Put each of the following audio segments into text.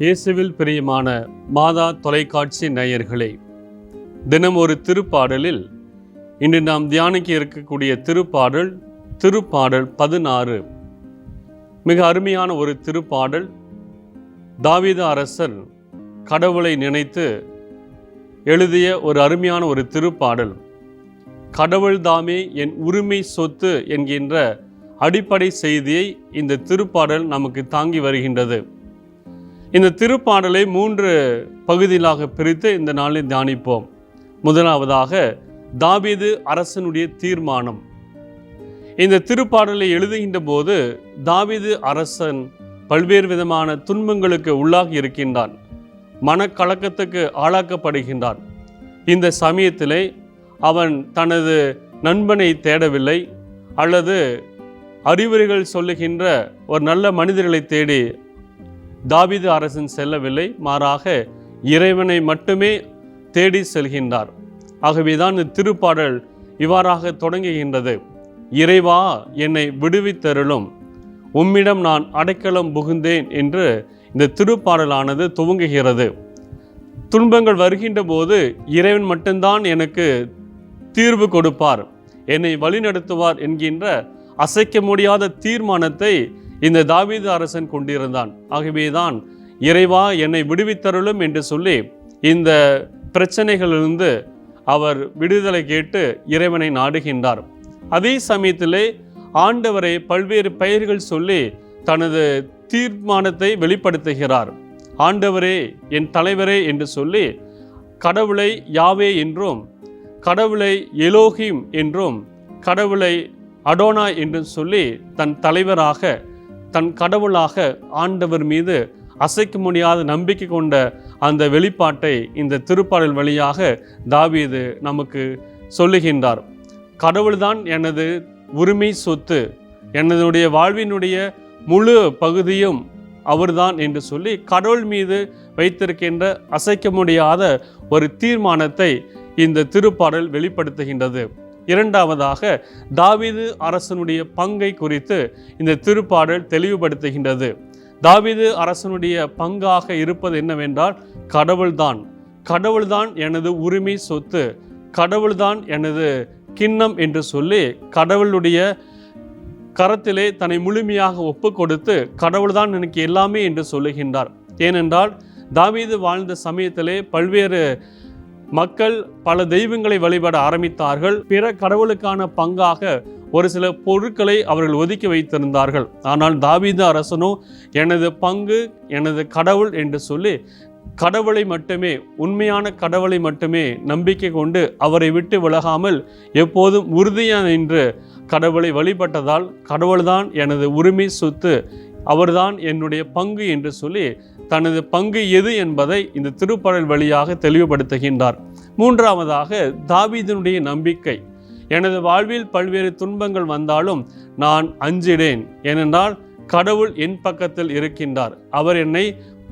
இயேசுவில் பிரியமான மாதா தொலைக்காட்சி நேயர்களே தினம் ஒரு திருப்பாடலில் இன்று நாம் தியானிக்க இருக்கக்கூடிய திருப்பாடல் திருப்பாடல் பதினாறு. மிக அருமையான ஒரு திருப்பாடல். தாவித அரசர் கடவுளை நினைத்து எழுதிய ஒரு அருமையான ஒரு திருப்பாடல். கடவுள்தாமே என் உரிமை சொத்து என்கின்ற அடிப்படை செய்தியை இந்த திருப்பாடல் நமக்கு தாங்கி வருகின்றது. இந்த திருப்பாடலை மூன்று பகுதிகளாக பிரித்து இந்த நாளில் தியானிப்போம். முதலாவதாக தாவீது அரசனுடைய தீர்மானம். இந்த திருப்பாடலை எழுதுகின்ற போது தாவீது அரசன் பல்வேறு விதமான துன்பங்களுக்கு உள்ளாகி இருக்கின்றான். மனக்கலக்கத்துக்கு ஆளாக்கப்படுகின்றான். இந்த சமயத்திலே அவன் தனது நண்பனை தேடவில்லை. அல்லது அறிவுரைகள் சொல்லுகின்ற ஒரு நல்ல மனிதர்களை தேடி தாவிது அரசன் செல்லவில்லை. மாறாக இறைவனை மட்டுமே தேடி செல்கின்றார். ஆகவேதான் இந்த திருப்பாடல் இவ்வாறாக தொடங்குகின்றது. இறைவா என்னை விடுவித்தருளும். உம்மிடம் நான் அடைக்கலம் புகுந்தேன் என்று இந்த திருப்பாடலானது துவங்குகிறது. துன்பங்கள் வருகின்ற போது இறைவன் மட்டும்தான் எனக்கு தீர்வு கொடுப்பார். என்னை வழிநடத்துவார் என்கின்ற அசைக்க முடியாத தீர்மானத்தை இந்த தாவீது அரசன் கொண்டிருந்தான். ஆகவேதான் இறைவா என்னை விடுவித்தருளும் என்று சொல்லி இந்த பிரச்சனைகளிலிருந்து அவர் விடுதலை கேட்டு இறைவனை நாடுகின்றார். அதே சமயத்திலே ஆண்டவரை பல்வேறு பெயர்கள் சொல்லி தனது தீர்மானத்தை வெளிப்படுத்துகிறார். ஆண்டவரே என் தலைவரே என்று சொல்லி கடவுளை யாவே என்றும் கடவுளை எலோகிம் என்றும் கடவுளை அடோனா என்றும் சொல்லி தன் தலைவராக தன் கடவுளாக ஆண்டவர் மீது அசைக்க முடியாத நம்பிக்கை கொண்ட அந்த வெளிப்பாட்டை இந்த திருப்பாடல் வழியாக தாவீது நமக்கு சொல்லுகின்றார். கடவுள்தான் எனது உரிமை சொத்து எனதுடைய வாழ்வினுடைய முழு பகுதியும் அவர்தான் என்று சொல்லி கடவுள் மீது வைத்திருக்கின்ற அசைக்க முடியாத ஒரு தீர்மானத்தை இந்த திருப்பாடல் வெளிப்படுத்துகின்றது. இரண்டாவதாக தாவீது அரசனுடைய பங்கை குறித்து இந்த திருப்பாடல் தெளிவுபடுத்துகின்றது. தாவிது அரசனுடைய பங்காக இருப்பது என்னவென்றால் கடவுள்தான். கடவுள்தான் எனது உரிமை சொத்து. கடவுள்தான் எனது கிண்ணம் என்று சொல்லி கடவுளுடைய கரத்திலே தன்னை முழுமையாக ஒப்பு கொடுத்து கடவுள்தான் எனக்கு எல்லாமே என்று சொல்லுகின்றார். ஏனென்றால் தாவீது வாழ்ந்த சமயத்திலே பல்வேறு மக்கள் பல தெய்வங்களை வழிபட ஆரம்பித்தார்கள். பிற கடவுளுக்கான பங்காக ஒரு சில பொருட்களை அவர்கள் ஒதுக்கி வைத்திருந்தார்கள். ஆனால் தாவீது அரசனோ எனது பங்கு எனது கடவுள் என்று சொல்லி கடவுளை மட்டுமே உண்மையான கடவுளை மட்டுமே நம்பிக்கை கொண்டு அவரை விட்டு விலகாமல் எப்போதும் உறுதியாக நின்று கடவுளை வழிபட்டதால் கடவுள்தான் எனது உரிமை சொத்து அவர்தான் என்னுடைய பங்கு என்று சொல்லி தனது பங்கு எது என்பதை இந்த திருப்பாடல் வழியாக தெளிவுபடுத்துகின்றார். மூன்றாவதாக தாவீதனுடைய நம்பிக்கை. எனது வாழ்வில் பல்வேறு துன்பங்கள் வந்தாலும் நான் அஞ்சிடேன் ஏனென்றால் கடவுள் என் பக்கத்தில் இருக்கின்றார். அவர் என்னை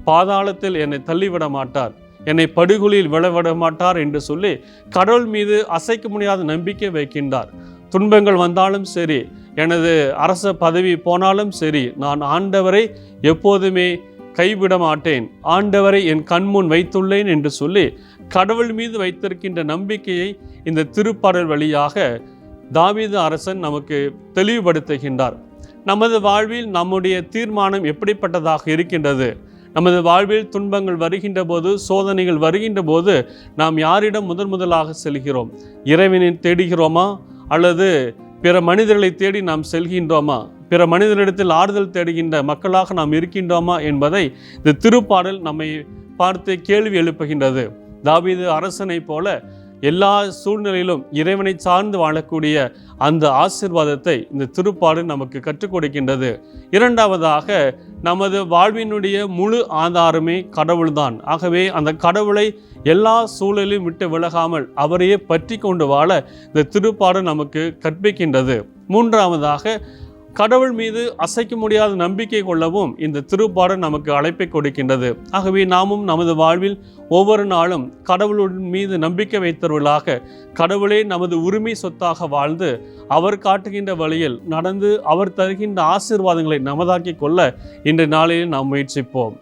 பாதாளத்தில் என்னை தள்ளிவிட மாட்டார். என்னை படுகொலியில் விழவிட மாட்டார் என்று சொல்லி கடவுள் மீது அசைக்க முடியாத நம்பிக்கை வைக்கின்றார். துன்பங்கள் வந்தாலும் சரி எனது அரச பதவி போனாலும் சரி நான் ஆண்டவரை எப்போதுமே கைவிட மாட்டேன் ஆண்டவரை என் கண்முன் வைத்துள்ளேன் என்று சொல்லி கடவுள் மீது வைத்திருக்கின்ற நம்பிக்கையை இந்த திருப்பாடல் வழியாக தாவீது அரசன் நமக்கு தெளிவுபடுத்துகின்றார். நமது வாழ்வில் நம்முடைய தீர்மானம் எப்படிப்பட்டதாக இருக்கின்றது? நமது வாழ்வில் துன்பங்கள் வருகின்ற போது சோதனைகள் வருகின்ற போது நாம் யாரிடம் முதன் முதலாக செல்கிறோம்? இறைவனை தேடுகிறோமா? அல்லது பிற மனிதர்களை தேடி நாம் செல்கின்றோமா? பிற மனிதனிடத்தில் ஆறுதல் தேடுகின்ற மக்களாக நாம் இருக்கின்றோமா என்பதை இந்த திருப்பாடல் நம்மை பார்த்து கேள்வி எழுப்புகின்றது. தாவீது அரசனைப் போல எல்லா சூழ்நிலையிலும் இறைவனை சார்ந்து வாழக்கூடிய அந்த ஆசிர்வாதத்தை இந்த திருப்பாடல் நமக்கு கற்றுக் கொடுக்கின்றது. இரண்டாவதாக நமது வாழ்வினுடைய முழு ஆதாரமே கடவுள்தான். ஆகவே அந்த கடவுளை எல்லா சூழலையும் விட்டு விலகாமல் அவரையே பற்றி கொண்டு வாழ இந்த திருப்பாடல் நமக்கு கற்பிக்கின்றது. மூன்றாவதாக கடவுள் மீது அசைக்க முடியாத நம்பிக்கை கொள்ளவும் இந்த திருப்பாடல் நமக்கு அழைப்பை கொடுக்கின்றது. ஆகவே நாமும் நமது வாழ்வில் ஒவ்வொரு நாளும் கடவுளின் மீது நம்பிக்கை வைத்தவர்களாக கடவுளே நமது உரிமை சொத்தாக வாழ்ந்து அவர் காட்டுகின்ற வழியில் நடந்து அவர் தருகின்ற ஆசீர்வாதங்களை நமதாக்கிக் கொள்ள இன்று நாளில் நாம் முயற்சிப்போம்.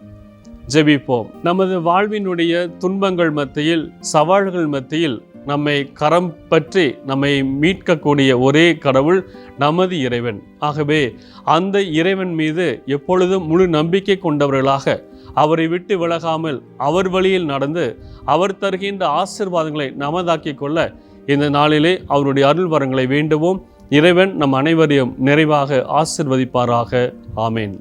ஜெபிப்போம். நமது வாழ்வினுடைய துன்பங்கள் மத்தியில் சவால்கள் மத்தியில் நம்மை கரம் பற்றி நம்மை மீட்கக்கூடிய ஒரே கடவுள் நமது இறைவன். ஆகவே அந்த இறைவன் மீது எப்பொழுதும் முழு நம்பிக்கை கொண்டவர்களாக அவரை விட்டு விலகாமல் அவர் வழியில் நடந்து அவர் தருகின்ற ஆசிர்வாதங்களை நமதாக்கிக் கொள்ள இந்த நாளிலே அவருடைய அருள் வரங்களை வேண்டுவோம். இறைவன் நம் அனைவரையும் நிறைவாக ஆசிர்வதிப்பாராக. ஆமேன்.